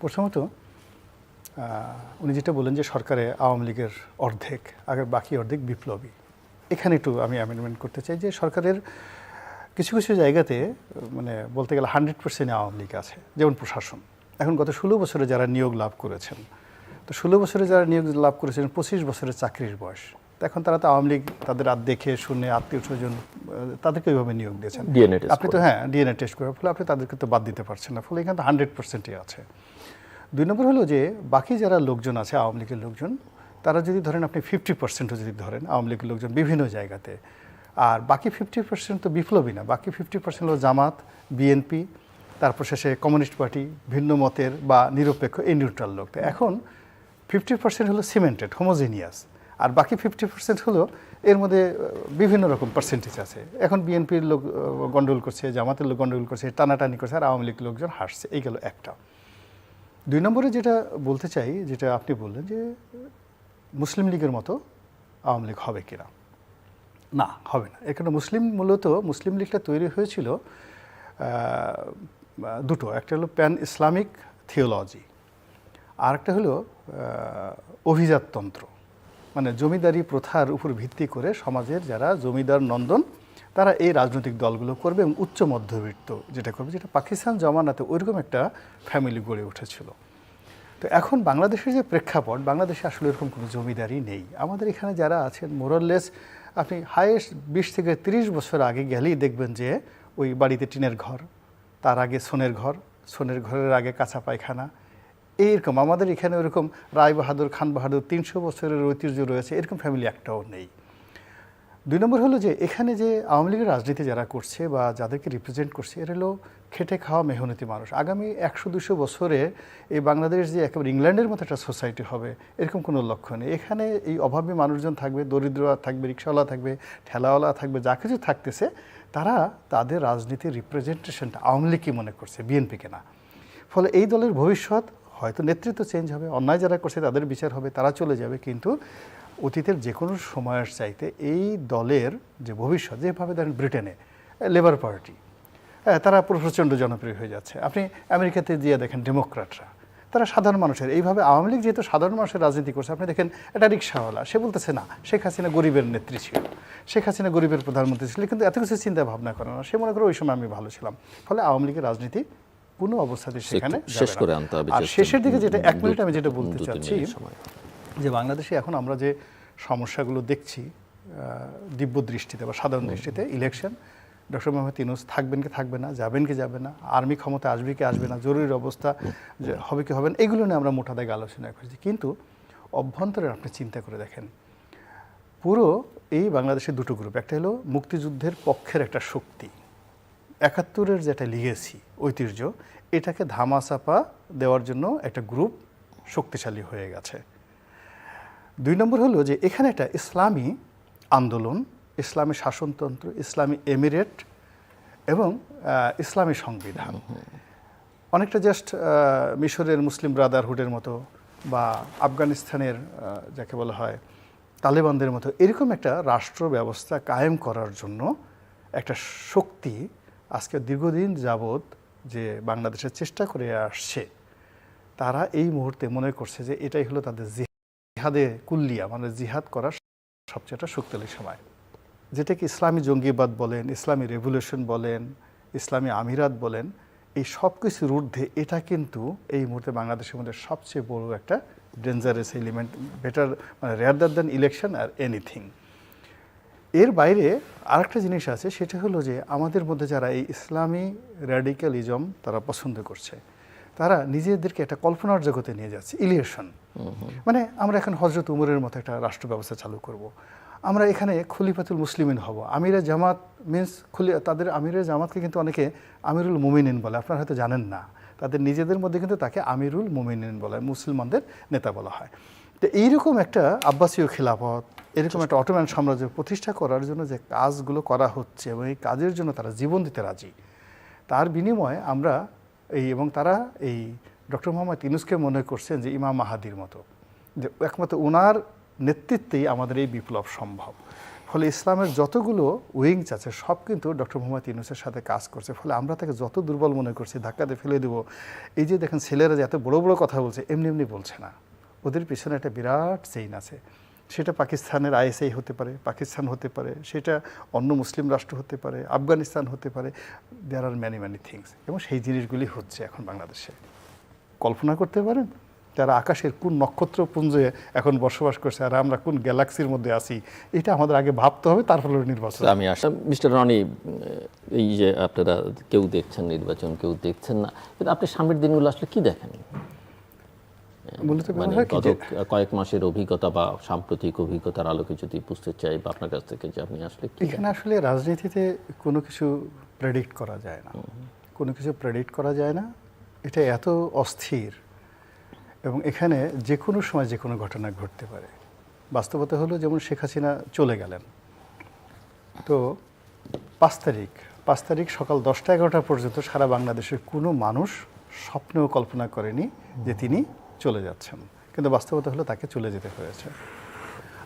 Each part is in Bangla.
প্রথমত উনি যেটা বললেন যে সরকারে আওয়ামী লীগের অর্ধেক আগে বাকি অর্ধেক বিপ্লবী। এখানে একটু আমি অ্যামেন্ডমেন্ট করতে চাই যে সরকারের কিছু কিছু জায়গাতে মানে বলতে গেলে হান্ড্রেড পার্সেন্ট আওয়ামী লীগ আছে যেমন প্রশাসন। এখন গত ষোলো বছরে যারা নিয়োগ লাভ করেছেন তো ষোলো বছরে যারা নিয়োগ লাভ করেছেন পঁচিশ বছরের চাকরির বয়স এখন তারা তো আওয়ামী লীগ তাদের আর দেখে শুনে আত্মীয় স্বজন তাদেরকে ওইভাবে নিয়োগ দিয়েছেন। আপনি তো হ্যাঁ ডিএনএ টেস্ট করার ফলে আপনি তাদেরকে তো বাদ দিতে পারছেন না ফলে এখানে তো হান্ড্রেড পার্সেন্টই আছে। দুই নম্বর হলো যে, বাকি যারা লোকজন আছে, আওয়ামী লীগের লোকজন, তারা যদি ধরেন আপনি ফিফটি পার্সেন্টও যদি ধরেন, আওয়ামী লীগের লোকজন বিভিন্ন জায়গাতে, আর বাকি ফিফটি পার্সেন্ট তো বিপ্লবী না, বাকি ফিফটি পার্সেন্ট হলো জামাত বিএনপি তারপর শেষে কমিউনিস্ট পার্টি, ভিন্ন মতের বা নিরপেক্ষ, এই নিউট্রাল লোক। এখন ফিফটি পার্সেন্ট হলো সিমেন্টেড হোমোজিনিয়াস আর বাকি ফিফটি পার্সেন্ট হলো এর মধ্যে বিভিন্ন রকম পার্সেন্টেজ আছে। এখন বিএনপির লোক গন্ডগোল করছে, জামাতের লোক গন্ডগোল করছে, টানাটানি করছে, আর আওয়ামী লীগ লোকজন হাসছে এই গেল একটা। দুই নম্বরে যেটা বলতে চাই, যেটা আপনি বললেন যে মুসলিম লীগের মতো আওয়ামী লীগ হবে কিনা? না, হবে না। এখানে মুসলিম মূলত, মুসলিম লীগটা তৈরি হয়েছিল দুটো। একটা হলো প্যান ইসলামিক থিওলজি আর একটা হলো অভিজাততন্ত্র। মানে জমিদারি প্রথার উপর ভিত্তি করে সমাজের যারা জমিদার নন্দন, তারা এই রাজনৈতিক দলগুলো করবে এবং উচ্চ মধ্যবিত্ত যেটা করবে, যেটা পাকিস্তান জমানাতে ওইরকম একটা ফ্যামিলি গড়ে উঠেছিল। তো এখন বাংলাদেশের যে প্রেক্ষাপট, বাংলাদেশে আসলে এরকম কোনো জমিদারি নেই। আমাদের এখানে যারা আছেন মোরাললেস আপনি হায়েস্ট বিশ থেকে তিরিশ বছর আগে গেলেই দেখবেন যে ওই বাড়িতে টিনের ঘর, তার আগে সোনের ঘর, সোনের ঘরের আগে কাঁচা পায়খানা। এইরকম আমাদের এখানে ওরকম রায় বাহাদুর খান বাহাদুর তিনশো বছরের ঐতিহ্য রয়েছে, এরকম ফ্যামিলি একটাও নেই। দুই নম্বর হলো যে এখানে যে আওয়ামী লীগের রাজনীতি যারা করছে বা যাদেরকে রিপ্রেজেন্ট করছে, এর হলো খেটে খাওয়া মেহনতি মানুষ। আগামী একশো দুশো বছরে এই বাংলাদেশ যে একেবারে ইংল্যান্ডের মতো একটা সোসাইটি হবে, এরকম কোনো লক্ষ্য নেই। এখানে এই অভাবী মানুষজন থাকবে দরিদ্র থাকবে, রিক্সাওয়ালা থাকবে, ঠেলাওয়ালা থাকবে, যা কিছু থাকতেছে, তারা তাদের রাজনীতির রিপ্রেজেন্টেশনটা আওয়ামী লীগই মনে করছে, বিএনপিকে না। ফলে এই দলের ভবিষ্যৎ হয়তো নেতৃত্ব চেঞ্জ হবে, অন্যায় যারা করছে তাদের বিচার হবে, তারা চলে যাবে, কিন্তু অতীতের যে কোনো সময়ের চাইতে এই দলের যে ভবিষ্যৎ যেভাবে ধরেন ব্রিটেনে লেবার পার্টি হ্যাঁ তারা প্রচণ্ড জনপ্রিয় হয়ে যাচ্ছে। আপনি আমেরিকাতে গিয়ে দেখেন ডেমোক্রাটরা তারা সাধারণ মানুষের এইভাবে আওয়ামী লীগ যেহেতু সাধারণ মানুষের রাজনীতি করছে আপনি দেখেন এটা রিক্সাওয়ালা সে বলতেছে না শেখ হাসিনা গরিবের নেত্রী ছিল শেখ হাসিনা গরিবের প্রধানমন্ত্রী ছিল কিন্তু এত কিছু চিন্তা ভাবনা করে না সে মনে করে ওই সময় আমি ভালো ছিলাম। ফলে আওয়ামী লীগের রাজনীতি কোনো অবস্থাতে সেখানে শেষ করে আনতে হবে আর শেষের দিকে যেটা এক মিনিট আমি যেটা বলতে চাচ্ছি। যে বাংলাদেশে এখন আমরা যে সমস্যাগুলো দেখছি দিব্য দৃষ্টিতে বা সাধারণ দৃষ্টিতে ইলেকশন ডক্টর মোহাম্মদ ইউনুস থাকবেন কি থাকবে না যাবেন কি যাবে না আর্মি ক্ষমতা আসবে কি আসবে না জরুরি অবস্থা যে হবে কি হবে না এগুলো নিয়ে আমরা মোটা দাগে আলোচনা করছি। কিন্তু অভ্যন্তরে আপনি চিন্তা করে দেখেন পুরো এই বাংলাদেশের দুটো গ্রুপ একটা হলো মুক্তিযুদ্ধের পক্ষের একটা শক্তি একাত্তরের যেটা লিগেছি ঐতিহ্য এটাকে ধামাচাপা দেওয়ার জন্য একটা গ্রুপ শক্তিশালী হয়ে গেছে। দুই নম্বর হলো যে এখানে একটা ইসলামী আন্দোলন ইসলামী শাসনতন্ত্র ইসলামী এমিরেট এবং ইসলামী সংবিধান। অনেকটা জাস্ট মিশরের মুসলিম ব্রাদারহুডের মতো বা আফগানিস্তানের যাকে বলা হয় তালেবানদের মতো এরকম একটা রাষ্ট্র ব্যবস্থা কায়েম করার জন্য একটা শক্তি আজকে দীর্ঘদিন যাবৎ যে বাংলাদেশের চেষ্টা করে আসছে তারা এই মুহূর্তে মনে করছে যে এটাই হলো তাদের জিহাদে কুল্লিয়া মানে জিহাদ করার সবচেয়ে একটা শক্তিশালী সময়। যেটাকে ইসলামী জঙ্গিবাদ বলেন, ইসলামী রেভলিউশন বলেন, ইসলামী আমিরাত বলেন, এই সব কিছুর ঊর্ধ্বে এটা কিন্তু এই মুহূর্তে বাংলাদেশের মধ্যে সবচেয়ে বড় একটা ডেঞ্জারাস এলিমেন্ট বেটার মানে রেয়ার দ্যান ইলেকশন আর এনিথিং এর বাইরে আরেকটা জিনিস আছে, সেটা হলো যে আমাদের মধ্যে যারা এই ইসলামী র্যাডিক্যালিজম তারা পছন্দ করছে, তারা নিজেদেরকে একটা কল্পনার জগতে নিয়ে যাচ্ছে ইলিয়েশন মানে আমরা এখন হজরত উমরের মতো একটা রাষ্ট্র ব্যবস্থা চালু করব। আমরা এখানে খলিফাতুল মুসলিমিন হব। আমিরা জামাত মিন্স খুলি, তাদের আমিরের জামাতকে কিন্তু অনেকে আমিরুল মুমিনিন বলে। আপনারা হয়তো জানেন না। তাদের নিজেদের মধ্যে কিন্তু তাকে আমিরুল মুমিনিন বলা, মুসলমানদের নেতা বলা হয়। তো এইরকম একটা আব্বাসীয় খিলাফত, এরকম একটা অটোম্যান সাম্রাজ্য প্রতিষ্ঠা করার জন্য যে কাজগুলো করা হচ্ছে এবং এই কাজের জন্য তারা জীবন দিতে রাজি, তার বিনিময়ে আমরা এই এবং তারা এই ডক্টর মোহাম্মদ ইউনুসকে মনে করছেন যে ইমাম মাহাদির মতো, যে একমাত্র ওনার নেতৃত্বেই আমাদের এই বিপ্লব সম্ভব। ফলে ফলে ইসলামের যতগুলো উইংস আছে, সব কিন্তু ডক্টর মোহাম্মদ ইউনুসের সাথে কাজ করছে। ফলে আমরা তাকে যত দুর্বল মনে করছি, ধাক্কাতে ফেলে দেবো। এই যে দেখেন, ছেলেরা যে এত বড় বড় কথা বলছে, এমনি এমনি বলছে না। ওদের পিছনে একটা বিরাট চেইন আছে। সেটা পাকিস্তানের আইএসআই হতে পারে, পাকিস্তান হতে পারে, সেটা অন্য মুসলিম রাষ্ট্র হতে পারে, আফগানিস্তান হতে পারে। There are many many things এবং সেই জিনিসগুলি হচ্ছে এখন বাংলাদেশে। কল্পনা করতে পারেন? যারা আকাশের কোন নক্ষত্রপুঞ্জে এখন বসবাস করছে আর আমরা কোন গ্যালাক্সির মধ্যে আছি এটা আমাদের আগে ভাবতে হবে তারপরে নির্বাচন। আমি আসলাম মিস্টার রনি এই যে আপনারা কেউ দেখছেন নির্বাচন কেউ দেখছেন না কিন্তু আপনি সামনের দিনগুলো আসলে কি দেখেন? মানে গত কয়েক মাসের অভিজ্ঞতা বা সাম্প্রতিক অভিজ্ঞতার আলোকে যদি বুঝতে চাই বা আপনার কাছ থেকে যে আপনি আসলে এখানে আসলে রাজনীতিতে কোনো কিছু প্রেডিক্ট করা যায় না। কোনো কিছু প্রেডিক্ট করা যায় না। এটা এত অস্থির এবং এখানে যে কোনো সময় যে কোনো ঘটনা ঘটতে পারে। বাস্তবতা হলো যেমন শেখ হাসিনা চলে গেলেন। তো পাঁচ তারিখ পাঁচ তারিখ সকাল দশটা এগারোটা পর্যন্ত সারা বাংলাদেশের কোনো মানুষ স্বপ্নেও কল্পনা করেনি যে তিনি চলে যাচ্ছেন। কিন্তু বাস্তবতা হলো তাকে চলে যেতে হয়েছে।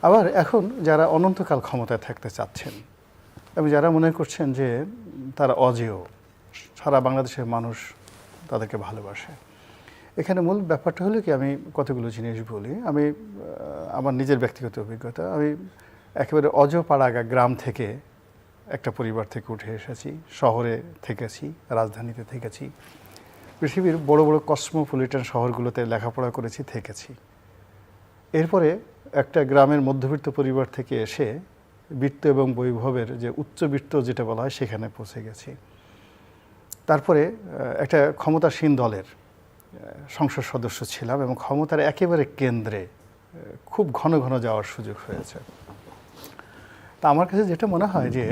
আবার এখন যারা অনন্তকাল ক্ষমতায় থাকতে চাচ্ছেন এবং যারা মনে করছেন যে তারা অজেয়, সারা বাংলাদেশের মানুষ তাদেরকে ভালোবাসে। এখানে মূল ব্যাপারটা হলো কি, আমি কতগুলো জিনিস বলি। আমি আমার নিজের ব্যক্তিগত অভিজ্ঞতা। আমি একেবারে অজপাড়াগা গ্রাম থেকে একটা পরিবার থেকে উঠে এসেছি। শহরে থেকেছি, রাজধানীতে থেকেছি। পৃথিবীর বড় বড় কসমোপলিটন শহরগুলোতে লেখাপড়া করেছি, থেকেছি। এরপরে একটা গ্রামের মধ্যবিত্ত পরিবার থেকে এসে বৃত্ত এবং বৈভবের যে উচ্চবিত্ত যেটা বলা হয়, সেখানে পৌঁছে গেছি। তারপরে একটা ক্ষমতাসীন দলের সংসদ সদস্য ছিলাম এবং ক্ষমতার একেবারে কেন্দ্রে খুব ঘন ঘন যাওয়ার সুযোগ হয়েছে। তা আমার কাছে যেটা মনে হয় যে,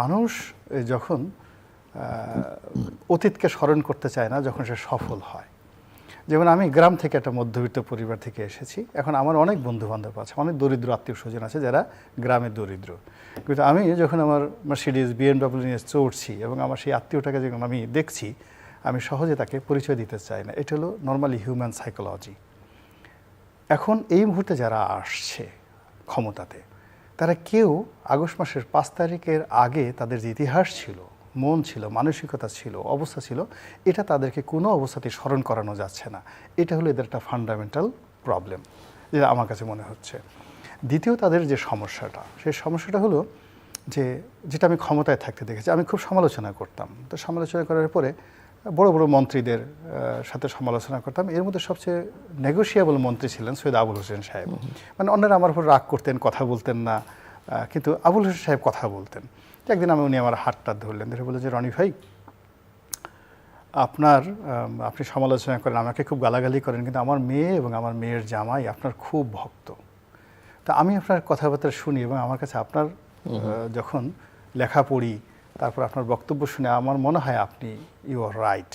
মানুষ যখন অতীতকে স্মরণ করতে চায় না, যখন সে সফল হয় যেমন আমি গ্রাম থেকে একটা মধ্যবিত্ত পরিবার থেকে এসেছি। এখন আমার অনেক বন্ধু বান্ধব আছে, অনেক দরিদ্র আত্মীয় স্বজন আছে যারা গ্রামে দরিদ্র। কিন্তু আমি যখন আমার মার্সিডিজ বিএমডব্লিউ নিয়ে চড়ছি এবং আমার সেই আত্মীয়টাকে যখন আমি দেখছি, আমি সহজে তাকে পরিচয় দিতে চাই না। এটা হলো নর্মালি হিউম্যান সাইকোলজি এখন এই মুহূর্তে যারা আসছে ক্ষমতাতে, তারা কেউ আগস্ট মাসের পাঁচ তারিখের আগে তাদের যে ইতিহাস ছিল মন ছিল মানসিকতা ছিল অবস্থা ছিল এটা তাদেরকে কোনো অবস্থাতে স্মরণ করানো যাচ্ছে না। এটা হলো এদের একটা ফান্ডামেন্টাল প্রবলেম যেটা আমার কাছে মনে হচ্ছে। দ্বিতীয় তাদের যে সমস্যাটা সেই সমস্যাটা হলো যে যেটা আমি ক্ষমতায় থাকতে দেখেছি আমি খুব সমালোচনা করতাম। তো সমালোচনা করার পরে বড় বড় মন্ত্রীদের সাথে সমালোচনা করতাম। এর মধ্যে সবচেয়ে নেগোশিয়েবল মন্ত্রী ছিলেন সৈয়দ আবুল হোসেন সাহেব। মানে অন্যরা আমার উপর রাগ করতেন কথা বলতেন না কিন্তু আবুল হোসেন সাহেব কথা বলতেন। একদিন আমি উনি আমার হাতটা ধরলেন। ধরে বলে যে রনি ভাই আপনার আপনি সমালোচনা করেন আমাকে খুব গালাগালি করেন কিন্তু আমার মেয়ে এবং আমার মেয়ের জামাই আপনার খুব ভক্ত। তা আমি আপনার কথাবার্তা শুনি এবং আমার কাছে আপনার যখন লেখা পড়ি তারপর আপনার বক্তব্য শুনে আমার মনে হয় আপনি ইউ আর রাইট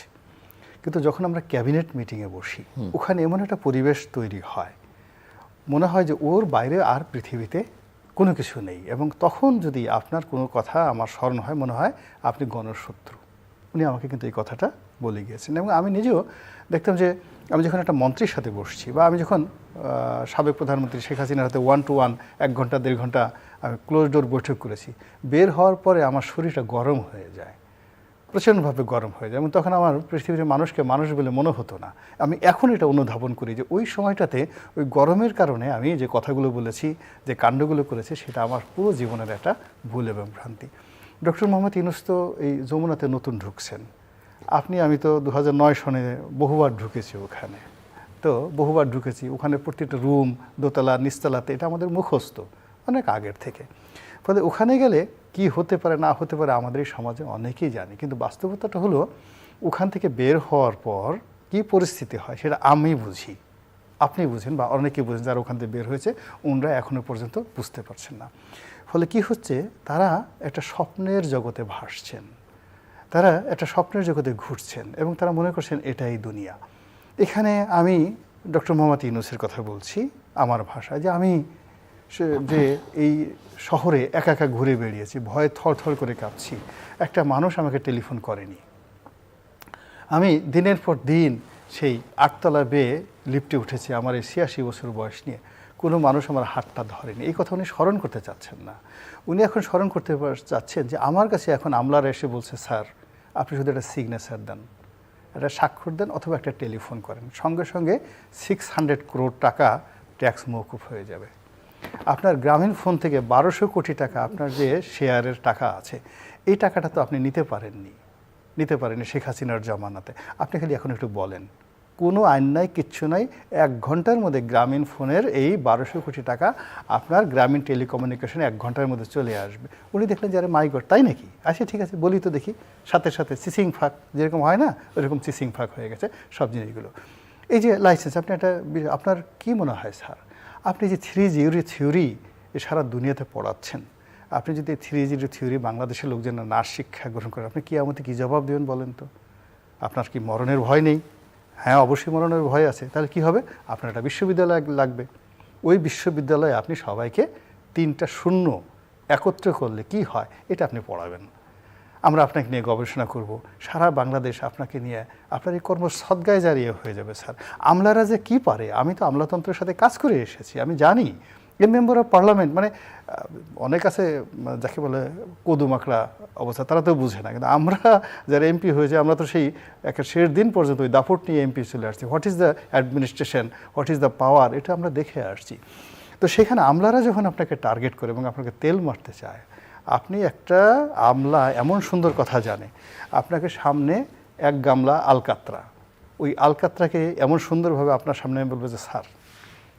কিন্তু যখন আমরা ক্যাবিনেট মিটিংয়ে বসি ওখানে এমন একটা পরিবেশ তৈরি হয়। মনে হয় যে ওর বাইরে আর পৃথিবীতে কোনো কিছু নেই এবং তখন যদি আপনার কোনো কথা আমার স্মরণ হয়, মনে হয় আপনি গণশত্রু। উনি আমাকে কিন্তু এই কথাটা বলে গিয়েছেন এবং আমি নিজেও দেখতাম যে আমি যখন একটা মন্ত্রীর সাথে বসছি বা আমি যখন সাবেক প্রধানমন্ত্রী শেখ হাসিনার হাতে ওয়ান টু ওয়ান এক ঘণ্টা, দেড় ঘণ্টা, আমি ক্লোজ ডোর বৈঠক করেছি, বের হওয়ার পরে আমার শরীরটা গরম হয়ে যায়। প্রচণ্ডভাবে গরম হয়ে যায়। এবং তখন আমার পৃথিবীর মানুষকে মানুষ বলে মনে হতো না। আমি এখন এটা অনুধাবন করি যে ওই সময়টাতে ওই গরমের কারণে আমি যে কথাগুলো বলেছি, যে কাণ্ডগুলো করেছি, সেটা আমার পুরো জীবনের একটা ভুল এবং ভ্রান্তি। ডক্টর মোহাম্মদ ইউনুস তো এই যমুনাতে নতুন ঢুকছেন। আপনি, আমি তো দু সনে বহুবার ঢুকেছি ওখানে। তো বহুবার ঢুকেছি। ওখানে প্রতিটা রুম, দোতলা, নিচতলাতে এটা আমাদের মুখস্থ অনেক আগের থেকে। ফলে ওখানে গেলে কি হতে পারে, না হতে পারে আমাদের এই সমাজে অনেকেই জানে। কিন্তু বাস্তবতাটা হলো, ওখান থেকে বের হওয়ার পর কি পরিস্থিতি হয় সেটা আমি বুঝি। আপনি বুঝেন বা অনেকেই বুঝেন যারা ওখান থেকে বের হয়েছে ওনরা এখনও পর্যন্ত বুঝতে পারছেন না। ফলে কি হচ্ছে, তারা একটা স্বপ্নের জগতে ভাসছেন। তারা একটা স্বপ্নের জগতে ঘুরছেন এবং তারা মনে করছেন, এটাই দুনিয়া। এখানে আমি ডক্টর মোহাম্মদ ইউনুসের কথা বলছি, আমার ভাষায়, যে আমি সে- যে এই শহরে একা একা ঘুরে বেরিয়েছি ভয়ে থর থর করে কাঁপছি। একটা মানুষ আমাকে টেলিফোন করেনি। আমি দিনের পর দিন সেই আটতলা বেয়ে লিফটে উঠেছি আমার এই ছিয়াশি বছর বয়স নিয়ে। কোনো মানুষ আমার হাতটা ধরেনি। এই কথা উনি স্মরণ করতে চাচ্ছেন না। উনি এখন স্মরণ করতে চাচ্ছেন যে আমার কাছে এখন আমলারা এসে বলছে, স্যার, আপনি শুধু একটা সিগনেচার দেন। একটা স্বাক্ষর দেন অথবা একটা টেলিফোন করেন। সঙ্গে সঙ্গে সিক্স হান্ড্রেড করোড় টাকা ট্যাক্স মৌকুফ হয়ে যাবে। আপনার গ্রামীণ ফোন থেকে বারোশো কোটি টাকা আপনার যে শেয়ারের টাকা আছে, এই টাকাটা তো আপনি নিতে পারেননি। নিতে পারেননি শেখ হাসিনার জমানাতে। আপনি খালি এখন একটু বলেন, কোনো আইন নাই, কিচ্ছু নাই, এক ঘণ্টার মধ্যে গ্রামীণ ফোনের এই বারোশো কোটি টাকা আপনার গ্রামীণ টেলিকমিউনিকেশনে এক ঘণ্টার মধ্যে চলে আসবে। উনি দেখলেন যে আরে মাই গড, তাই নাকি? আচ্ছা ঠিক আছে, বলি তো দেখি। সাথে সাথে সিসিং ফাঁক, যেরকম হয় না, ওরকম সিসিং ফাঁক হয়ে গেছে সব জিনিসগুলো। এই যে লাইসেন্স আপনি একটা, আপনার কি মনে হয় স্যার আপনি যে থ্রি জিওরি থিওরি এ সারা দুনিয়াতে পড়াচ্ছেন, আপনি যদি থ্রি জিরো থিওরি বাংলাদেশের লোকজন না শিক্ষা গ্রহণ করেন, আপনি কি আমাকে কী জবাব দেবেন বলেন তো? আপনার কি মরণের ভয় নেই? হ্যাঁ অবশ্যই মরণের ভয় আছে। তাহলে কি হবে? আপনার একটা বিশ্ববিদ্যালয় লাগবে। ওই বিশ্ববিদ্যালয়ে আপনি সবাইকে তিনটা শূন্য একত্র করলে কি হয়? এটা আপনি পড়াবেন। আমরা আপনাকে নিয়ে গবেষণা করব। সারা বাংলাদেশ আপনাকে নিয়ে আপনার এই কর্ম সদ্গায় জারিয়ে হয়ে যাবে, স্যার। আমলারা যে কি পারে? আমি তো আমলাতন্ত্রের সাথে কাজ করে এসেছি, আমি জানি। এ মেম্বার অফ পার্লামেন্ট মানে অনেক আছে, যাকে বলে কদুমাকড়া অবস্থা, তারা তো বুঝে না। কিন্তু আমরা যারা এমপি হয়েছে, আমরা তো সেই একটা শেষ দিন পর্যন্ত ওই দাপট নিয়ে এমপি চলে আসছি। What is the administration? What is the power? এটা আমরা দেখে আসছি। তো সেখানে আমলারা যখন আপনাকে টার্গেট করে এবং আপনাকে তেল মারতে চায় আপনি একটা আমলা এমন সুন্দর কথা জানে। আপনাকে সামনে এক গামলা আলকাত্রা। ওই আলকাত্রাকে এমন সুন্দরভাবে আপনার সামনে আমি বলব যে, স্যার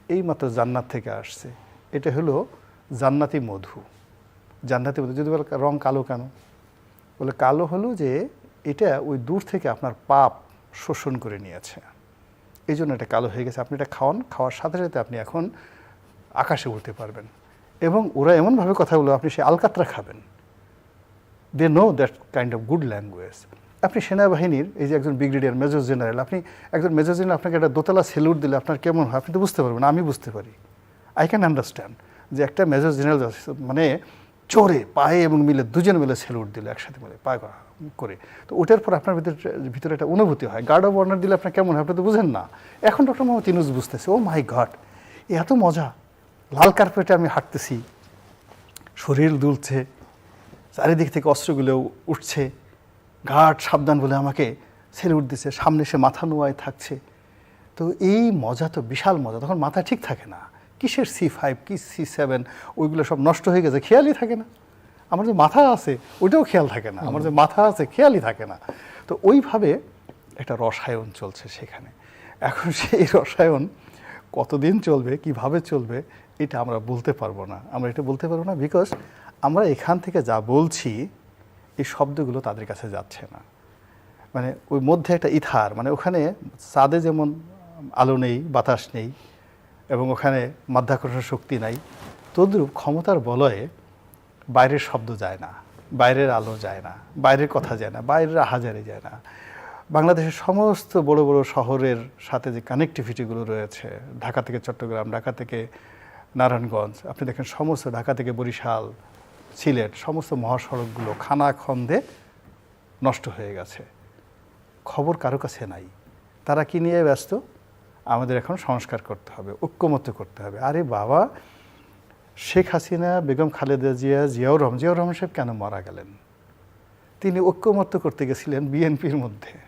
এই মাত্র জান্নাত থেকে আসছে। এটা হলো জান্নাতি মধু। জান্নাতি মধু, যদি বলে রং কালো কেন? বলে কালো হলো যে, এটা ওই দূর থেকে আপনার পাপ শোষণ করে নিয়েছে। এই জন্য এটা কালো হয়ে গেছে। আপনি এটা খাওয়ান, খাওয়ার সাথে সাথে আপনি এখন আকাশে উঠতে পারবেন। এবং ওরা এমনভাবে কথা বলো আপনি সে আলকাত্রা খাবেন। They know that kind of good language আপনি সেনাবাহিনীর, এই যে একজন ব্রিগেডিয়ার, মেজর জেনারেল, আপনি একজন মেজর জেনারেল আপনাকে একটা দোতলা সেলুট দিলে আপনার কেমন হয়? আপনি তো বুঝতে পারবেন আমি বুঝতে পারি। আই ক্যান আন্ডারস্ট্যান্ড যে একটা মেজর জেনারেল মানে চোরে পায়ে এবং মিলে দুজন মিলে সেলুট দিলে, একসাথে মিলে পায়ে করে। তো ওটার পর আপনার ভিতরে ভিতরে একটা অনুভূতি হয়। গার্ড অফ অনার দিলে আপনার কেমন হয়, আপনি তো বুঝেন না। এখন ডক্টর মোহাম্মদ ইনুস বুঝতেছে ও মাই গড এত মজা। লাল কার্পেটে আমি হাঁটতেছি শরীর দুলছে চারিদিক থেকে অস্ত্রগুলো উঠছে ঘাট সাবধান বলে আমাকে ছেড়ে উঠতেছে সামনে সে মাথা নোয়ায় থাকছে। তো এই মজা তো বিশাল মজা তখন মাথা ঠিক থাকে না। কিসের সি ফাইভ কি সি সেভেন ওইগুলো সব নষ্ট হয়ে গেছে খেয়ালই থাকে না। আমার যে মাথা আছে ওইটাও খেয়াল থাকে না। আমার যে মাথা আছে খেয়ালই থাকে না। তো ওইভাবে একটা রসায়ন চলছে সেখানে। এখন সেই রসায়ন কতদিন চলবে, কীভাবে চলবে, এটা আমরা বলতে পারব না। আমরা এটা বলতে পারব না বিকজ আমরা এখান থেকে যা বলছি, এই শব্দগুলো তাদের কাছে যাচ্ছে না। মানে ওই মধ্যে একটা ইথার মানে ওখানে চাঁদে যেমন আলো নেই, বাতাস নেই, এবং ওখানে মাধ্যাকর্ষণ শক্তি নাই, তদ্রূপ ক্ষমতার বলয়ে বাইরের শব্দ যায় না, বাইরের আলো যায় না, বাইরের কথা যায় না, বাইরের আহাজারে যায় না। বাংলাদেশের সমস্ত বড় বড় শহরের সাথে যে কানেকটিভিটিগুলো রয়েছে, ঢাকা থেকে চট্টগ্রাম, ঢাকা থেকে নারায়ণগঞ্জ, আপনি দেখেন সমস্ত ঢাকা থেকে বরিশাল, সিলেট, সমস্ত মহাসড়কগুলো খানা খন্দে নষ্ট হয়ে গেছে। খবর কারও কাছে নাই। তারা কি নিয়ে ব্যস্ত? আমাদের এখন সংস্কার করতে হবে, ঐক্যমত্য করতে হবে। আরে বাবা, শেখ হাসিনা, বেগম খালেদা জিয়া, জিয়াউর রহমান জিয়াউর রহমান সাহেব কেন মারা গেলেন? তিনি ঐক্যমত্য করতে গেছিলেন বিএনপির মধ্যে।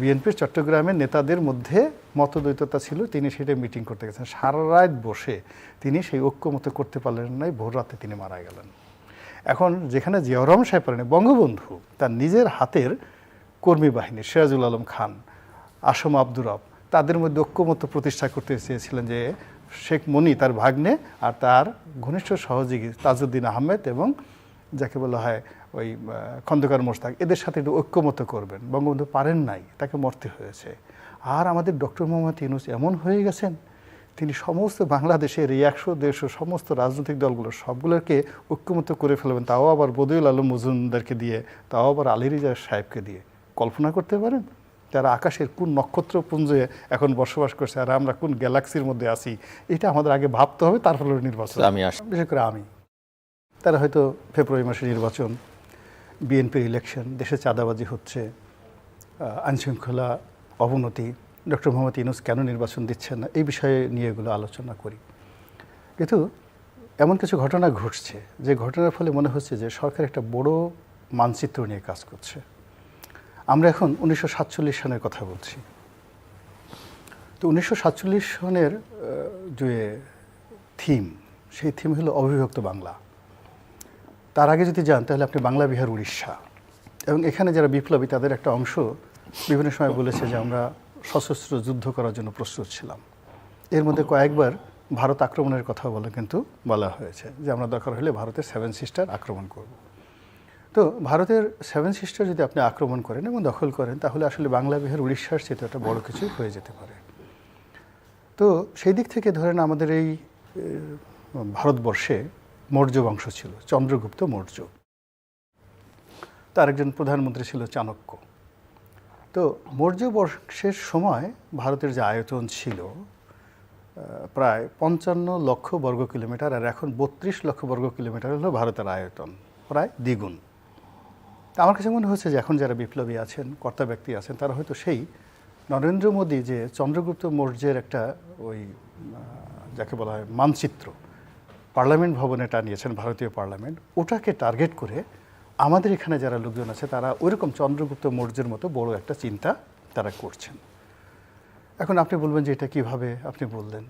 বিএনপির চট্টগ্রামের নেতাদের মধ্যে মতদ্বৈততা ছিল, তিনি সেটা মিটিং করতে গেছেন। সারা রাত বসে তিনি সেই ঐক্যমত করতে পারলেন নাই, ভোর রাতে তিনি মারা গেলেন। এখন যেখানে জিয়াউর রহমান সাহেব পারেন, বঙ্গবন্ধু, তার নিজের হাতের কর্মী বাহিনী, সিরাজুল আলম খান, আসম আব্দুর রব, তাদের মধ্যে ঐক্যমত্য প্রতিষ্ঠা করতে চেয়েছিলেন যে শেখ মনি তার ভাগ্নে আর তার ঘনিষ্ঠ সহযোগী তাজউদ্দিন আহমেদ এবং যাকে বলা হয় ওই খন্দকার মোশতাক এদের সাথে একটু ঐক্যমত করবেন। বঙ্গবন্ধু পারেন নাই তাকে মরতে হয়েছে। আর আমাদের ডক্টর মোহাম্মদ ইউনুস এমন হয়ে গেছেন তিনি সমস্ত বাংলাদেশের এই একশো দেড়শো সমস্ত রাজনৈতিক দলগুলো সবগুলোকে ঐক্যমত করে ফেলবেন তাও আবার বদিউল আলম মজুমদারকে দিয়ে তাও আবার আলী রিজা সাহেবকে দিয়ে। কল্পনা করতে পারেন? তারা আকাশের কোন নক্ষত্রপুঞ্জে এখন বসবাস করছে আর আমরা কোন গ্যালাক্সির মধ্যে আছি এটা আমাদের আগে ভাবতে হবে তারপরে নির্বাচন। আমি আস। বিশেষ করে আমি। তারা হয়তো ফেব্রুয়ারি মাসে নির্বাচন বিএনপির ইলেকশন দেশে চাঁদাবাজি হচ্ছে আইনশৃঙ্খলা অবনতি, ডক্টর মোহাম্মদ ইউনুস কেন নির্বাচন দিচ্ছেন না? এই বিষয়ে নিয়ে এগুলো আলোচনা করি। কিন্তু এমন কিছু ঘটনা ঘটছে, যে ঘটনার ফলে মনে হচ্ছে যে সরকার একটা বড় মানচিত্র নিয়ে কাজ করছে। আমরা এখন উনিশশো সাতচল্লিশ সনের কথা বলছি। তো উনিশশো সাতচল্লিশ সনের যে থিম সেই থিম হলো অবিভক্ত বাংলা। তার আগে যদি যান, তাহলে আপনি বাংলা, বিহার, উড়িষ্যা। এবং এখানে যারা বিপ্লবী, তাদের একটা অংশ বিভিন্ন সময় বলেছে যে আমরা সশস্ত্র যুদ্ধ করার জন্য প্রস্তুত ছিলাম। এর মধ্যে কয়েকবার ভারত আক্রমণের কথা বলে কিন্তু বলা হয়েছে যে আমরা দরকার হলে ভারতের সেভেন সিস্টার আক্রমণ করব। তো ভারতের সেভেন সিস্টার যদি আপনি আক্রমণ করেন এবং দখল করেন, তাহলে আসলে বাংলা, বিহার, উড়িষ্যার চেয়ে একটা বড় কিছু হয়ে যেতে পারে। তো সেই দিক থেকে ধরেন আমাদের এই ভারতবর্ষে মৌর্য বংশ ছিল, চন্দ্রগুপ্ত মৌর্য। তার একজন প্রধানমন্ত্রী ছিল চাণক্য। তো মৌর্য বর্ষের সময় ভারতের যে আয়তন ছিল প্রায় পঞ্চান্ন লক্ষ বর্গ কিলোমিটার আর এখন বত্রিশ লক্ষ বর্গ কিলোমিটার হলো ভারতের আয়তন, প্রায় দ্বিগুণ। আমার কাছে মনে হচ্ছে যে এখন যারা বিপ্লবী আছেন, কর্তা ব্যক্তি আছেন, তারা হয়তো সেই নরেন্দ্র মোদী যে চন্দ্রগুপ্ত মৌর্যের একটা ওই যাকে বলা হয় মানচিত্র পার্লামেন্ট ভবনে টানিয়েছেন ভারতীয় পার্লামেন্ট, ওটাকে টার্গেট করে আমাদের এখানে যারা লোকজন আছে, তারা ওইরকম চন্দ্রগুপ্ত মৌর্যের মতো বড় একটা চিন্তা তারা করছেন। এখন আপনি বলবেন যে এটা কীভাবে আপনি বললেন?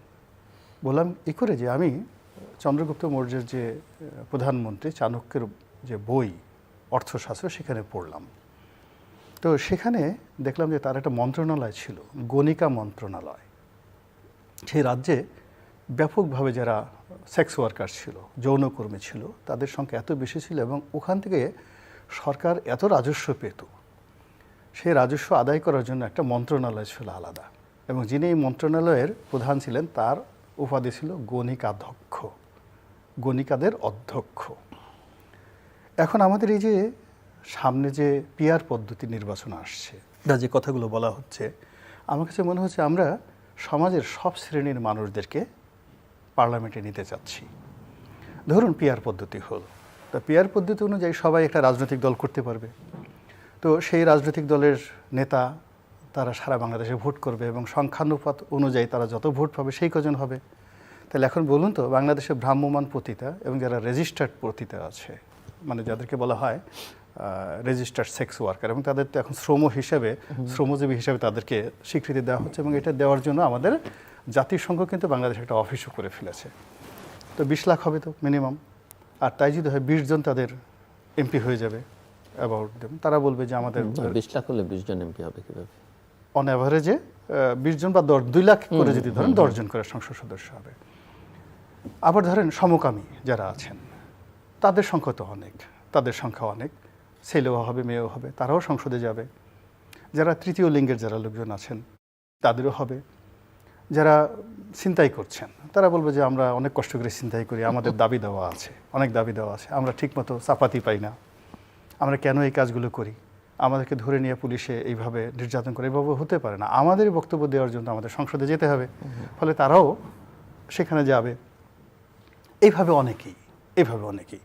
বললাম ই করে যে আমি চন্দ্রগুপ্ত মৌর্যের যে প্রধানমন্ত্রী চাণক্যের যে বই, অর্থশাস্ত্র, সেখানে পড়লাম। তো সেখানে দেখলাম যে তার একটা মন্ত্রণালয় ছিল, গণিকা মন্ত্রণালয়। সেই রাজ্যে ব্যাপকভাবে যারা সেক্স ওয়ার্কার ছিল যৌনকর্মী ছিল, তাদের সংখ্যা এত বেশি ছিল এবং ওখান থেকে সরকার এত রাজস্ব পেত। সেই রাজস্ব আদায় করার জন্য একটা মন্ত্রণালয় ছিল আলাদা এবং যিনি এই মন্ত্রণালয়ের প্রধান ছিলেন তার উপাধি ছিল গণিকাধ্যক্ষ, গণিকাদের অধ্যক্ষ। এখন আমাদের এই যে সামনে যে পিয়ার পদ্ধতি নির্বাচন আসছে বা যে কথাগুলো বলা হচ্ছে, আমার কাছে মনে হচ্ছে আমরা সমাজের সব শ্রেণির মানুষদেরকে পার্লামেন্টে নিতে চাচ্ছি। ধরুন পিয়ার পদ্ধতি হল। তা পিয়ার পদ্ধতি অনুযায়ী সবাই একটা রাজনৈতিক দল করতে পারবে। তো সেই রাজনৈতিক দলের নেতা তারা সারা বাংলাদেশে ভোট করবে এবং সংখ্যানুপাত অনুযায়ী তারা যত ভোট পাবে সেই কজন হবে। তাহলে এখন বলুন তো বাংলাদেশে ভ্রাম্যমান পতিতা এবং যারা রেজিস্টার্ড পতিতা আছে মানে যাদেরকে বলা হয় রেজিস্টার্ড সেক্স ওয়ার্কার এবং তাদের তো এখন শ্রম হিসেবে শ্রমজীবী হিসেবে তাদেরকে স্বীকৃতি দেওয়া হচ্ছে এবং এটা দেওয়ার জন্য আমাদের জাতিসংঘ কিন্তু বাংলাদেশে একটা অফিসও করে ফেলেছে। তো বিশ লাখ হবে তো মিনিমাম। আর তাই যদি হয় বিশ জন তাদের এমপি হয়ে যাবে অ্যাবাউট দেম তারা বলবে যে আমাদের বিশ লাখ হলে বিশ জন এমপি হবে কীভাবে? অন অ্যাভারেজে বিশ জন বা দশ দুই লাখ করে যদি ধরেন দশজন করে সংসদ সদস্য হবে। আবার ধরেন সমকামী যারা আছেন তাদের সংখ্যা তো অনেক তাদের সংখ্যা অনেক। ছেলেও হবে মেয়েও হবে তারাও সংসদে যাবে। যারা তৃতীয় লিঙ্গের যারা লোকজন আছেন তাদেরও হবে। যারা চিন্তাই করছেন তারা বলবে যে আমরা অনেক কষ্ট করে চিন্তাই করি আমাদের দাবি দেওয়া আছে অনেক দাবি দেওয়া আছে আমরা ঠিকমতো চাপাতি পাই না। আমরা কেন এই কাজগুলো করি? আমাদেরকে ধরে নিয়ে পুলিশে এইভাবে নির্যাতন করে এভাবে হতে পারে না। আমাদের বক্তব্য দেওয়ার জন্য আমাদের সংসদে যেতে হবে। ফলে তারাও সেখানে যাবে। এইভাবে অনেকেই এইভাবে অনেকেই।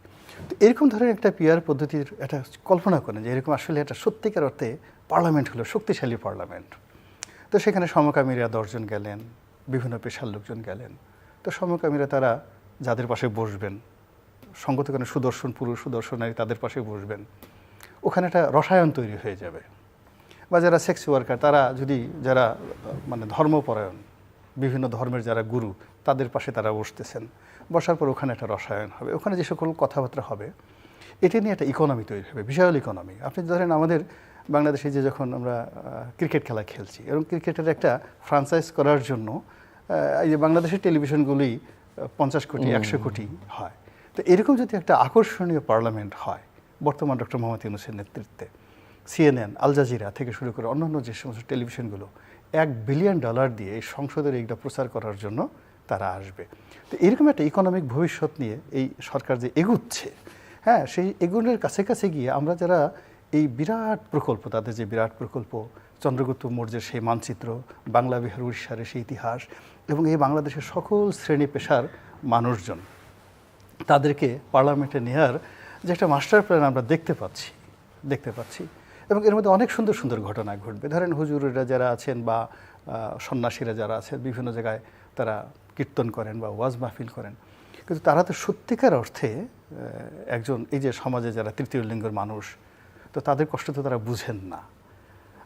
তো এরকম ধরনের একটা পিয়ার পদ্ধতির একটা কল্পনা করেন যে এরকম আসলে একটা সত্যিকার অর্থে পার্লামেন্ট হলো শক্তিশালী পার্লামেন্ট। তো সেখানে সমকামীরা দশজন গেলেন, বিভিন্ন পেশার লোকজন গেলেন। তো সমকামীরা তারা যাদের পাশে বসবেন, সঙ্গত কারণে সুদর্শন, পুরুষ সুদর্শন নারী তাদের পাশে বসবেন, ওখানে একটা রসায়ন তৈরি হয়ে যাবে। বা যারা সেক্স ওয়ার্কার তারা যদি যারা মানে ধর্মপরায়ণ, বিভিন্ন ধর্মের যারা গুরু, তাদের পাশে তারা বসতেছেন, বসার পর ওখানে একটা রসায়ন হবে, ওখানে যে সকল কথাবার্তা হবে, এটা নিয়ে একটা ইকোনমি তৈরি হবে, বিশাল ইকোনমি আপনি ধরেন আমাদের বাংলাদেশে যে যখন আমরা ক্রিকেট খেলা খেলছি এবং ক্রিকেটের একটা ফ্রাঞ্চাইজ করার জন্য এই যে বাংলাদেশের টেলিভিশনগুলি পঞ্চাশ কোটি একশো কোটি হয়। তো এরকম যদি একটা আকর্ষণীয় পার্লামেন্ট হয় বর্তমান ডক্টর মোহাম্মদ ইউনুসের নেতৃত্বে সিএনএন আল জাজিরা থেকে শুরু করে অন্যান্য যে সমস্ত টেলিভিশনগুলো এক বিলিয়ন ডলার দিয়ে এই সংসদের এইটা প্রচার করার জন্য তারা আসবে। তো এরকম একটা ইকোনমিক ভবিষ্যৎ নিয়ে এই সরকার যে এগুচ্ছে হ্যাঁ সেই এগুলোর কাছে কাছে গিয়ে আমরা যারা এই বিরাট প্রকল্প, তাদের যে বিরাট প্রকল্প, চন্দ্রগুপ্ত মৌর্যের সেই মানচিত্র, বাংলা বিহার, উড়িষ্যার সেই ইতিহাস এবং এই বাংলাদেশের সকল শ্রেণি পেশার মানুষজন, তাদেরকে পার্লামেন্টে নেওয়ার যে একটা মাস্টার প্ল্যান আমরা দেখতে পাচ্ছি দেখতে পাচ্ছি। এবং এর মধ্যে অনেক সুন্দর সুন্দর ঘটনা ঘটবে। ধরেন হুজুরেরা যারা আছেন বা সন্ন্যাসীরা যারা আছে বিভিন্ন জায়গায় তারা কীর্তন করেন বা ওয়াজ মাহফিল করেন। কিন্তু তারা তো সত্যিকার অর্থে একজন এই যে সমাজে যারা তৃতীয় লিঙ্গের মানুষ তো তাদের কষ্ট তো তারা বুঝেন না।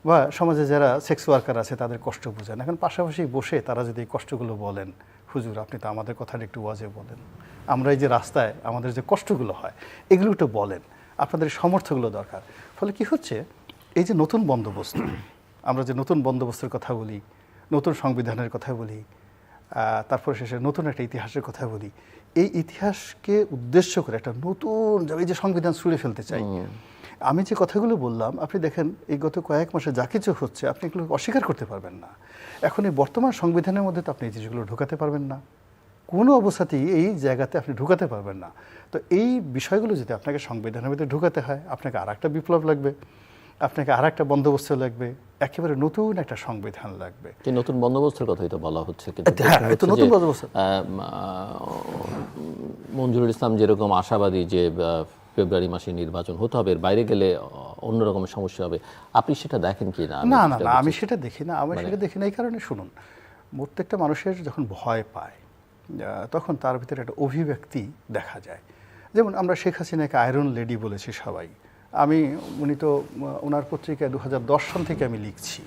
বা সমাজে যারা সেক্স ওয়ার্কার আছে, তাদের কষ্ট বুঝেন। এখন পাশাপাশি বসে তারা যদি এই কষ্টগুলো বলেন, হুজুর, আপনি তো আমাদের কথাটা একটু ওয়াজে বলেন। আমরা এই যে রাস্তায় আমাদের যে কষ্টগুলো হয়, এগুলো একটু বলেন। আপনাদের এই সামর্থ্যগুলো দরকার। ফলে কি হচ্ছে, এই যে নতুন বন্দোবস্ত, আমরা যে নতুন বন্দোবস্তের কথা বলি, নতুন সংবিধানের কথা বলি তারপরে শেষে নতুন একটা ইতিহাসের কথা বলি, এই ইতিহাসকে উদ্দেশ্য করে একটা নতুন এই যে সংবিধান ছুঁড়ে ফেলতে চাই আমি যে কথাগুলো বললাম আপনি দেখেন এই গত কয়েক মাসে যা কিছু হচ্ছে আপনি এগুলো অস্বীকার করতে পারবেন না। এখন এই বর্তমান সংবিধানের মধ্যে তো আপনি এই জিনিসগুলো ঢোকাতে পারবেন না। কোনো অবস্থাতেই এই জায়গাতে আপনি ঢুকাতে পারবেন না। তো এই বিষয়গুলো যদি আপনাকে সংবিধানের মধ্যে ঢুকাতে হয় আপনাকে আর একটা বিপ্লব লাগবে আপনাকে আর একটা বন্দোবস্ত লাগবে একেবারে নতুন একটা সংবিধান লাগবে। যে নতুন বন্দোবস্তের কথাই তো বলা হচ্ছে কিন্তু হ্যাঁ, নতুন বন্দোবস্ত। মঞ্জুরুল ইসলাম যেরকম আশাবাদী যে ফেব্রুয়ারি মাসে নির্বাচন হতে হবে এর বাইরে গেলে অন্যরকম সমস্যা হবে। আপনি সেটা দেখেন কি না? না না আমি সেটা দেখি না আমি সেটা দেখি না এই কারণে শুনুন প্রত্যেকটা মানুষের যখন ভয় পায় তখন তার ভিতরে একটা অভিব্যক্তি দেখা যায়। যেমন আমরা শেখ হাসিনাকে আয়রন লেডি বলেছি সবাই। আমি উনি তো ওনার পত্রিকায় দু দশ সাল থেকে আমি লিখছি।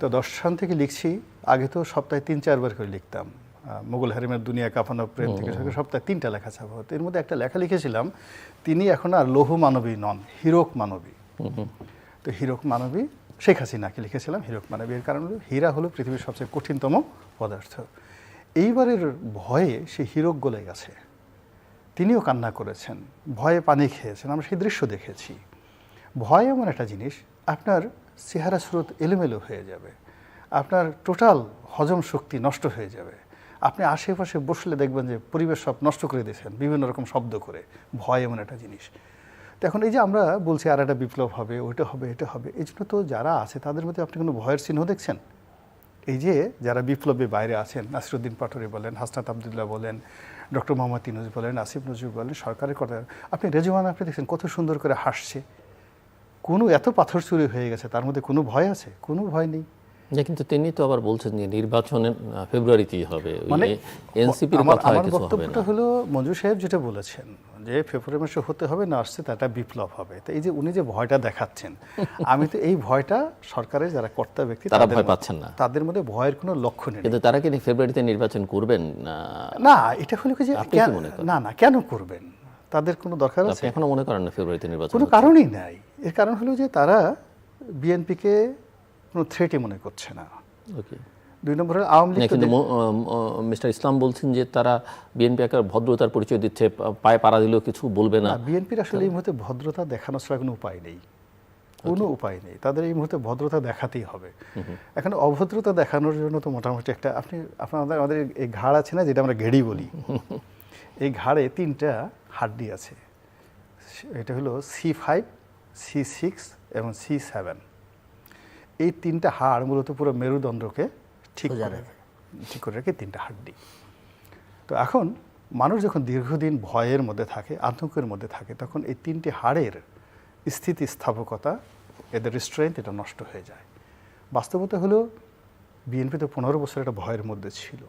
তো দশ সাল থেকে লিখছি আগে তো সপ্তাহে তিন চারবার করে লিখতাম। মোগল হারিমের দুনিয়া কাফানো প্রেম থেকে সপ্তাহে তিনটা লেখা ছাপা হতো এর মধ্যে একটা লেখা লিখেছিলাম তিনি এখন আর লৌহ মানবী নন হিরক মানবী। তো হিরক মানবী শেখ হাসিনাকে লিখেছিলাম হিরক মানবী। এর কারণ হলো হীরা হলো পৃথিবীর সবচেয়ে কঠিনতম পদার্থ। এইবারের ভয়ে সে হিরক গলে গেছে। তিনিও কান্না করেছেন ভয়ে পানি খেয়েছেন। আমরা সেই দৃশ্য দেখেছি। ভয় এমন একটা জিনিস আপনার চেহারা স্রোত এলোমেলো হয়ে যাবে। আপনার টোটাল হজম শক্তি নষ্ট হয়ে যাবে। আপনি আশেপাশে বসলে দেখবেন যে পরিবেশ সব নষ্ট করে দিয়েছেন, বিভিন্ন রকম শব্দ করে, ভয় এমন একটা জিনিস। তো এখন এই যে আমরা বলছি আর একটা বিপ্লব হবে, ওইটা হবে, এটা হবে, এই জন্য তো যারা আছে তাদের মধ্যে আপনি কোনো ভয়ের চিহ্ন দেখছেন? এই যে যারা বিপ্লবে বাইরে আছেন, নাসিরুদ্দিন পাটোয়ারি বলেন, হাসনাত আবদুল্লাহ বলেন, ডক্টর মোহাম্মদ ইনুজ বলেন আসিফ নজরুল বলেন, সরকারের কথা আপনি রেজওয়ান, আপনি দেখছেন কত সুন্দর করে হাসছে। কোনো এত পাথর চুরি হয়ে গেছে, তার মধ্যে কোনো ভয় আছে? কোনো ভয় নেই। না, কিন্তু তিনি তো আবার বলছেন যে নির্বাচনে ফেব্রুয়ারিতেই হবে মানে এনসিপির কথা কিছু হবে না। হলো মঞ্জু সাহেব যেটা বলেছেন যে ফেব্রুয়ারি মাসে হতে হবে না আসছে তাটা বিপ্লব হবে। তো এই যে উনি যে ভয়টা দেখাচ্ছেন আমি তো এই ভয়টা সরকারের যারা কর্তা ব্যক্তি তারা ভয় পাচ্ছেন না। তাদের মধ্যে ভয়ের কোনো লক্ষ্য নেই। কিন্তু তারা কি ফেব্রুয়ারিতে নির্বাচন করবেন না? এটা হলো কি যে না না কেন করবেন? তাদের কোনো দরকার আছে? এখনও মনে করেন না ফেব্রুয়ারিতে নির্বাচন কোনো কারণই নাই। এর কারণ হলো যে তারা বিএনপিকে কোনো থ্রেটই মনে করছে না। ওকে দুই নম্বর হলো আওয়ামী লীগ কিন্তু মিস্টার ইসলাম বলছেন যে তারা বিএনপি একটা ভদ্রতার পরিচয় দিচ্ছে পায়ে পাড়া দিলেও কিছু বলবে না। বিএনপির আসলে এই মুহূর্তে ভদ্রতা দেখানো ছাড়া কোনো উপায় নেই। কোনো উপায় নেই। তাদের এই মুহূর্তে ভদ্রতা দেখাতেই হবে। এখন অভদ্রতা দেখানোর জন্য তো মোটামুটি একটা আপনি আপনাদের আমাদের এই ঘাড় আছে না যেটা আমরা ঘেড়ি বলি এই ঘাড়ে তিনটা হাড্ডি আছে। এটা হলো সি ফাইভ সি সিক্স এবং সি সেভেন এই তিনটা হাড় মূলত পুরো মেরুদণ্ডকে ঠিক করে ঠিক করে রাখে তিনটা হাড্ডি তো এখন মানুষ যখন দীর্ঘদিন ভয়ের মধ্যে থাকে আতঙ্কের মধ্যে থাকে তখন এই তিনটি হাড়ের স্থিতিস্থাপকতা এদের স্ট্রেংথ এটা নষ্ট হয়ে যায়। বাস্তবতা হলো বিএনপি তো পনেরো বছর একটা ভয়ের মধ্যে ছিল।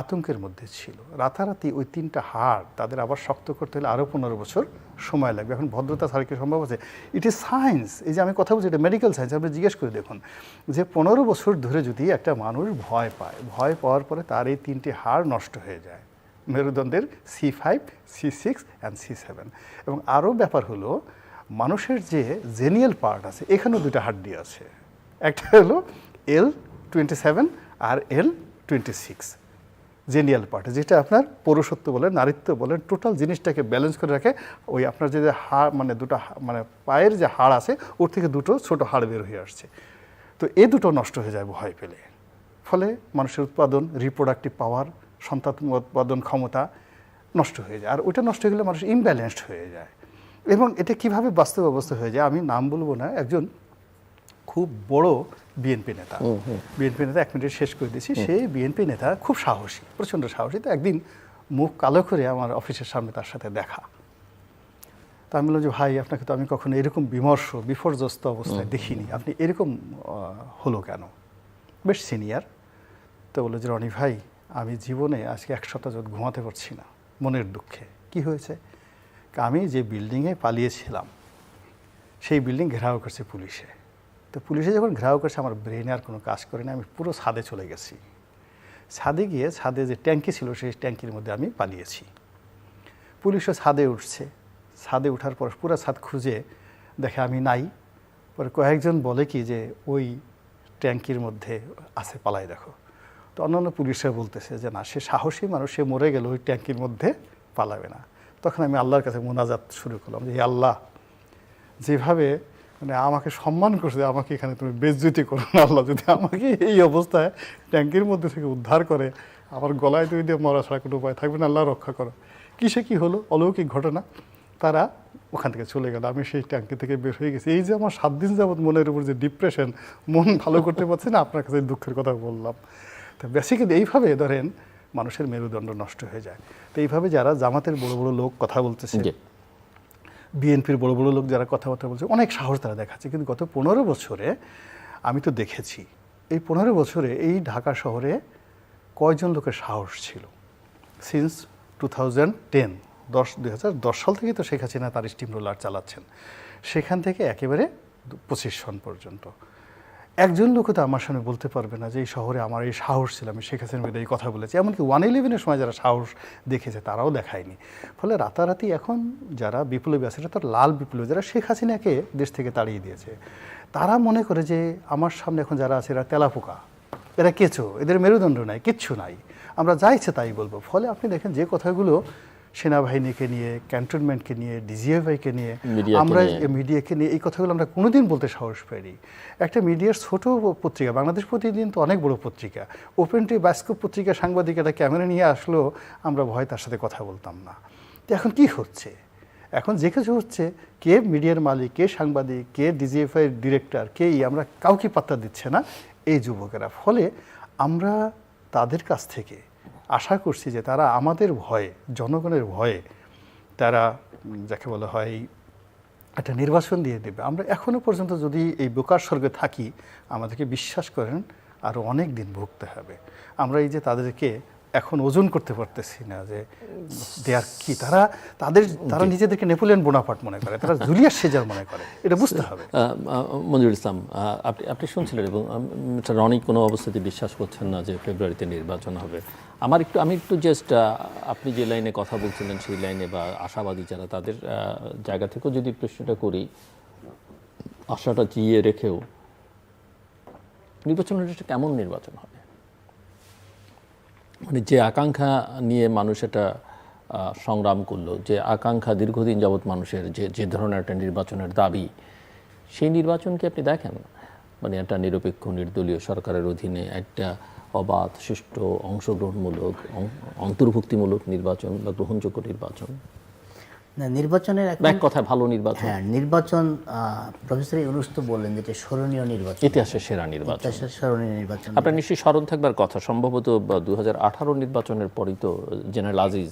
আতঙ্কের মধ্যে ছিল। রাতারাতি ওই তিনটা হাড় তাদের আবার শক্ত করতে হলে আরও পনেরো বছর সময় লাগবে। এখন ভদ্রতা ছাড়া কি সম্ভব আছে? ইট ইজ সায়েন্স এই যে আমি কথা বলছি, এটা মেডিকেল সায়েন্স আপনি জিজ্ঞেস করে দেখুন যে পনেরো বছর ধরে যদি একটা মানুষ ভয় পায়, ভয় পাওয়ার পরে তার এই তিনটি হাড় নষ্ট হয়ে যায়। মেরুদণ্ডের C five C six and C seven এবং আরও ব্যাপার হলো, মানুষের যে জেনিয়াল পার্ট আছে, এখানেও দুটো হাড্ডি আছে। একটা হলো এল টোয়েন্টি সেভেন আর এল টোয়েন্টি সিক্স জেনিয়াল পার্ট, যেটা আপনার পৌরসত্ব বলেন, নারীত্ব বলেন, টোটাল জিনিসটাকে ব্যালেন্স করে রাখে। ওই আপনার যে হাড় মানে দুটো মানে পায়ের যে হাড় আছে, ওর থেকে দুটো ছোট হাড় বের হয়ে আসছে। তো এ দুটো নষ্ট হয়ে যায় ভয় পেলে। ফলে মানুষের উৎপাদন রিপ্রোডাক্টিভ পাওয়ার সন্তান উৎপাদন ক্ষমতা নষ্ট হয়ে যায়। আর ওটা নষ্ট হয়ে গেলে মানুষ ইমব্যালেন্সড হয়ে যায়। এবং এটা কীভাবে বাস্তব অবস্থা হয়ে যায়, আমি নাম বলব না, একজন খুব বড় বিএনপি নেতা। বিএনপি নেতা এক মিনিটে শেষ করে দিয়েছি। সেই বিএনপি নেতা খুব সাহসী প্রচণ্ড সাহসী। তো একদিন মুখ কালো করে আমার অফিসের সামনে তার সাথে দেখা। তা আমি বললাম যে ভাই আপনাকে তো আমি কখনো এরকম বিমর্ষ বিপর্যস্ত অবস্থায় দেখিনি। আপনি এরকম হলো কেন? বেশ সিনিয়র। তো বলল যে রনি ভাই আমি জীবনে আজকে এক সপ্তাহ ঘুমাতে পারছি না মনের দুঃখে। কি হয়েছে? আমি যে বিল্ডিংয়ে পালিয়েছিলাম সেই বিল্ডিং ঘেরাও করছে পুলিশে। তো পুলিশে যখন ঘেরাও করছে আমার ব্রেনে আর কোনো কাজ করে না আমি পুরো ছাদে চলে গেছি। ছাদে গিয়ে ছাদে যে ট্যাঙ্কি ছিল, সেই ট্যাঙ্কির মধ্যে আমি পালিয়েছি। পুলিশও ছাদে উঠছে। ছাদে উঠার পর পুরো ছাদ খুঁজে দেখে আমি নাই। পরে কয়েকজন বলে কি যে, ওই ট্যাঙ্কির মধ্যে আছে, পালাই দেখো। তো অন্যান্য পুলিশরা বলতেছে যে, না, সে সাহসী মানুষ, সে মরে গেল ওই ট্যাঙ্কির মধ্যে পালাবে না। তখন আমি আল্লাহর কাছে মোনাজাত শুরু করলাম যে আল্লাহ, যেভাবে মানে আমাকে সম্মান করছে আমাকে এখানে তুমি বেজ্জুতি করো না, আল্লাহ যদি আমাকে এই অবস্থায় ট্যাঙ্কির মধ্যে থেকে উদ্ধার করে, আমার গলায় তুই দিয়ে মরা ছাড়া কোনো উপায় থাকবে না, আল্লাহ রক্ষা করো। কিসে কি হলো? অলৌকিক ঘটনা। তারা ওখান থেকে চলে গেল। আমি সেই ট্যাঙ্কি থেকে বের হয়ে গেছি। এই যে আমার সাত দিন যাবৎ মনের উপর যে ডিপ্রেশন মন ভালো করতে পারছি না, আপনার কাছে দুঃখের কথা বললাম। তো বেসিক্যালি এইভাবে ধরেন মানুষের মেরুদণ্ড নষ্ট হয়ে যায়। তো এইভাবে যারা জামাতের বড় বড় লোক কথা বলতেছে বিএনপির বড় বড় লোক যারা কথাবার্তা বলছে, অনেক সাহস তারা দেখাচ্ছে। কিন্তু গত পনেরো বছরে আমি তো দেখেছি, এই পনেরো বছরে এই ঢাকা শহরে কয়জন লোকের সাহস ছিল? সিন্স টু থাউজেন্ড টেন দশ, দুই হাজার দশ সাল থেকে তো শেখ হাসিনা তার স্টিম রোলার চালাচ্ছেন। সেখান থেকে একেবারে পঁচিশ সন পর্যন্ত। একজন লোকও তো আমার সামনে বলতে পারবে না যে এই শহরে আমার এই সাহস ছিল, আমি শেখ হাসিনার বিরুদ্ধে এই কথা বলেছি। এমনকি ওয়ান ইলেভেনের সময় যারা সাহস দেখেছে, তারাও দেখায়নি। ফলে রাতারাতি এখন যারা বিপ্লবী আছে, এটা তো লাল বিপ্লবী, যারা শেখ হাসিনাকে দেশ থেকে তাড়িয়ে দিয়েছে, তারা মনে করে যে আমার সামনে এখন যারা আছে, এরা তেলাপোকা, এরা কেঁচো, এদের মেরুদণ্ড নাই, কিচ্ছু নাই। আমরা যা ইচ্ছে তাই বলব। ফলে আপনি দেখেন যে কথাগুলো সেনাবাহিনীকে নিয়ে ক্যান্টনমেন্টকে নিয়ে ডিজিএফআইকে নিয়ে আমরা মিডিয়াকে নিয়ে এই কথাগুলো আমরা কোনোদিন বলতে সাহস পাইনি। একটা মিডিয়ার ছোট পত্রিকা বাংলাদেশ প্রতিদিন তো অনেক বড় পত্রিকা ওপেন টু বাস্কো পত্রিকা সাংবাদিক একটা ক্যামেরা নিয়ে আসলো আমরা ভয় তার সাথে কথা বলতাম না। তো এখন কি হচ্ছে? এখন যে কিছু হচ্ছে কে মিডিয়ার মালিক কে সাংবাদিক কে ডিজিএফআই ডিরেক্টর কে আমরা কাউকে পাত্তা দিচ্ছে না এই যুবকেরা। ফলে আমরা তাদের কাছ থেকে আশা করছি যে তারা আমাদের ভয়ে জনগণের ভয়ে তারা যাকে বলা হয় একটা নির্বাচন দিয়ে দেবে। আমরা এখনও পর্যন্ত যদি এই বোকার স্বর্গে থাকি আমাদেরকে বিশ্বাস করেন আরও অনেক দিন ভুগতে হবে। আমরা এই যে তাদেরকে এখন ওজন করতে পারতেছি না যে দেয়ার কি তারা তাদের তারা নিজেদেরকে নেপোলিয়ান বোনাপাট মনে করে তারা জুলিয়াস সেজার মনে করে। এটা বুঝতে হবে। মঞ্জুর ইসলাম আপনি আপনি শুনছিলেন এবং রনিক কোনো অবস্থাতে বিশ্বাস করছেন না যে ফেব্রুয়ারিতে নির্বাচন হবে? আমার একটু, আমি একটু জাস্ট আপনি যে লাইনে কথা বলছিলেন সেই লাইনে বা আশাবাদী যারা তাদের জায়গা থেকেও যদি প্রশ্নটা করি, আশাটা জিয়ে রেখেও নির্বাচনের একটা কেমন নির্বাচন হবে? মানে যে আকাঙ্ক্ষা নিয়ে মানুষ এটা সংগ্রাম করল, যে আকাঙ্ক্ষা দীর্ঘদিন যাবৎ মানুষের যে যে ধরনের একটা নির্বাচনের দাবি, সেই নির্বাচনকে আপনি দেখেন? মানে একটা নিরপেক্ষ, নির্দলীয় সরকারের অধীনে একটা অবাধ সুষ্ঠু অংশগ্রহণমূলক অন্তর্ভুক্তিমূলক নির্বাচন বা গ্রহণযোগ্য নির্বাচন। না নির্বাচনের এক কথায় ভালো নির্বাচন। হ্যাঁ নির্বাচন প্রফেসর ইউনুস তো বললেন যে এটা স্মরণীয় নির্বাচন। ইতিহাসের সেরা নির্বাচন। ইতিহাসের স্মরণীয় নির্বাচন। আপনার নিশ্চয়ই স্মরণ থাকবার কথা। সম্ভবত দু হাজার আঠারো নির্বাচনের পরই তো জেনারেল আজিজ